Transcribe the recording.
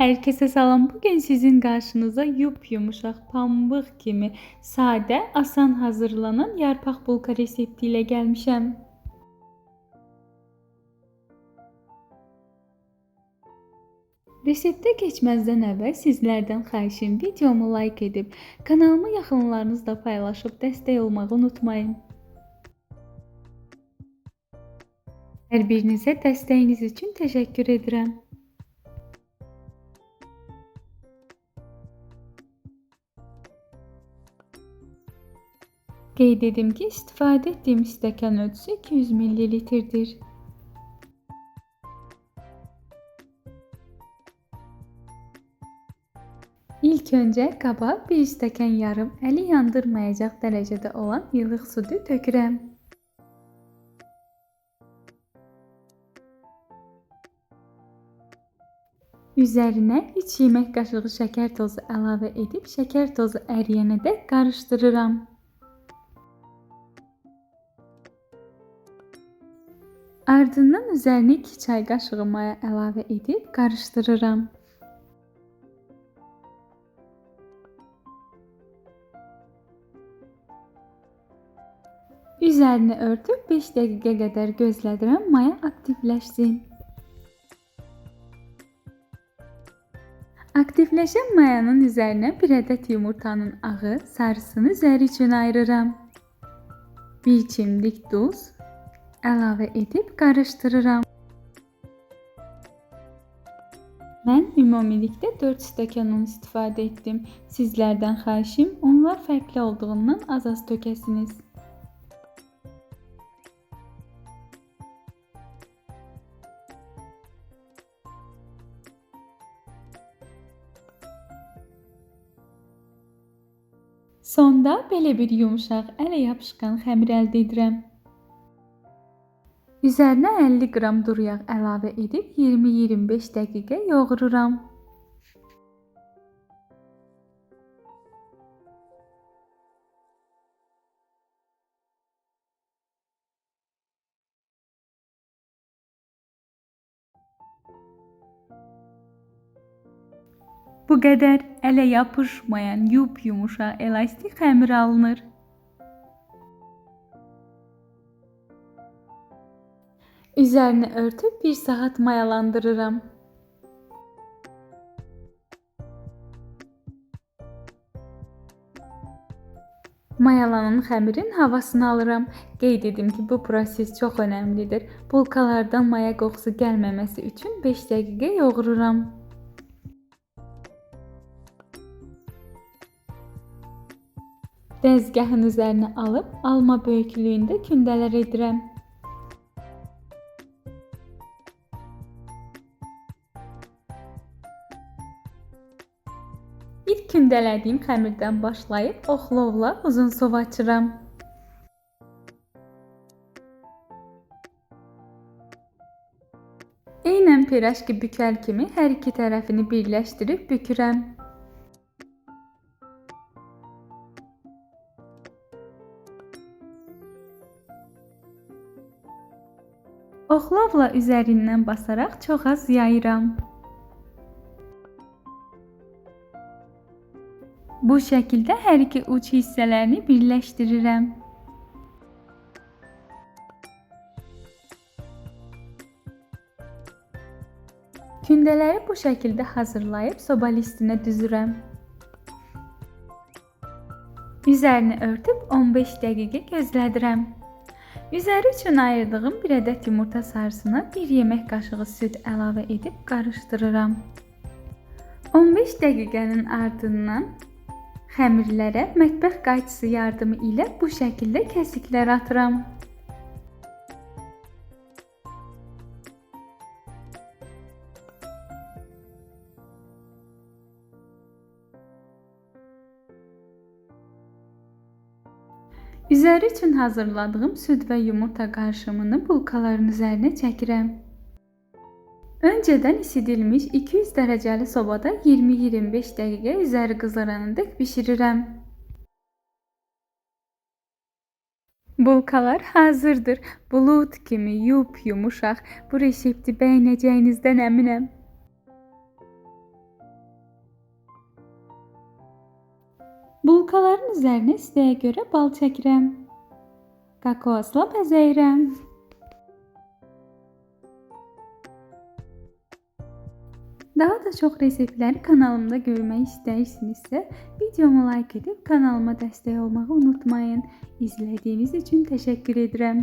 Herkese salam. Bugün sizin karşınıza yup yumuşak pambıq kimi sade, asan hazırlanan yarpaq bulka resepti ilə gəlmişəm. Reseptə keçməzdən əvvəl sizlərdən xahişim videomu like edib, kanalımı yaxınlarınızla paylaşıb dəstək olmağı unutmayın. Hər birinizə dəstəyiniz üçün təşəkkür edirəm. Qeyd ki, istifadə etdiyim stəkan ölçüsü 200 ml-dir. İlk öncə qaba 1 stəkan yarım əli yandırmayacaq dərəcədə olan yığıq südü tökürəm. Üzərinə 3 yemək qaşığı şəkər tozu əlavə edib şəkər tozu əriyənədək qarışdırıram. Ardından üzərinə 2 çay qaşığı maya əlavə edib qarışdırıram. Üzərini örtüb 5 dəqiqə qədər gözlədirəm, maya aktivləşsin. Aktivləşən mayanın üzərinə 1 ədəd yumurtanın ağı, sarısını üzəri üçün ayırıram. 1 çimdik duz əlavə edib qarışdırıram. Mən ümumilikdə 4 stəkan un istifadə etdim. Sizlərdən xahişim unlar fərqli olduğundan az-az tökəsiniz. Sonda belə bir yumşaq, ələ yapışqan xəmir əldə edirəm. Üzərinə 50 qram duru yağ əlavə edib 20-25 dəqiqə yoğururam. Bu qədər ələ yapışmayan yup-yumuşaq elastik xəmir alınır. Üzərini örtüb 1 saat mayalandırıram. Mayalanan xəmirin havasını alıram. Qeyd edim ki, bu proses çox önəmlidir. Bulkalardan maya qoxusu gəlməməsi üçün 5 dəqiqə yoğururam. Dəzgahın üzərinə alıb alma böyüklüyündə kündələr edirəm. İlk kündələdiyim xəmirdən başlayıb oxlovla uzun sov açıram. Eynən pirajki bükər kimi hər iki tərəfini birləşdirib bükürəm. Oxlovla üzərindən basaraq çox az yayıram. Bu şəkildə hər iki uc hissələrini birləşdirirəm. Kündələri bu şəkildə hazırlayıb soba listinə düzürəm. Üzərini örtüb 15 dəqiqə gözlədirəm. Üzəri üçün ayırdığım 1 ədəd yumurta sarısına 1 yemək qaşığı süd əlavə edib qarışdırıram. 15 dəqiqənin ardından xəmirlərə mətbəx qayçısı yardımı ilə bu şəkildə kəsiklər atıram. Üzəri üçün hazırladığım süd və yumurta qarışımını bulkaların üzərinə çəkirəm. Önceden isidilmiş 200 derecəli sobada 20-25 dəqiqə üzəri qızarana dək bişirirəm. Bulkalar hazırdır. Bulut kimi yup yumuşaq. Bu resepti bəyənəcəyinizdən əminəm. Bulkaların üzərinə istəyə görə bal çəkirəm. Kakaosla bəzəyirəm. Daha da çox reseptləri kanalımda görmək istəyirsinizsə, videomu like edib kanalıma dəstək olmağı unutmayın. İzlədiyiniz üçün təşəkkür edirəm.